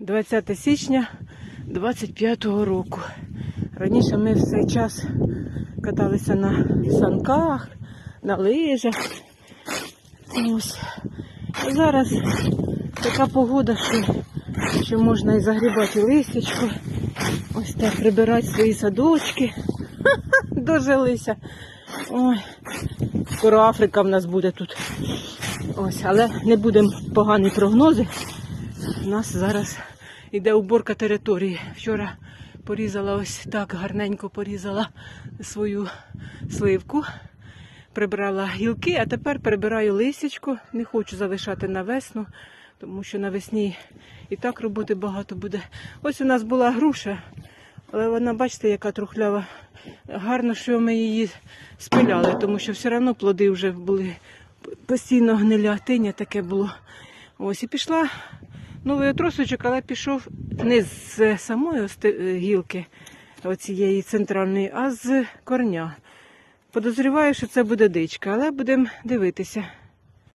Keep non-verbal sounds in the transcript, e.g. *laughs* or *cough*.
20 січня 25-го року. Раніше ми в цей час каталися на санках, на лижах. Ось. А зараз така погода, що, що можна і загрібати листячко. Ось так прибирати свої садочки. *laughs* Дожилися. Ой, скоро Африка в нас буде тут. Ось, але не будемо погані прогнози. У нас зараз йде уборка території. Вчора порізала ось так, гарненько порізала свою сливку, прибрала гілки, а тепер прибираю лисячку. Не хочу залишати на весну, тому що навесні і так роботи багато буде. Ось у нас була груша, але вона, бачите, яка трухлява. Гарно, що ми її спиляли, тому що все одно плоди вже були постійно гнилятиня таке було. Ось і пішла новий отросочок, але пішов не з самої гілки оцієї центральної, а з корня. Подозріваю, що це буде дичка, але будемо дивитися.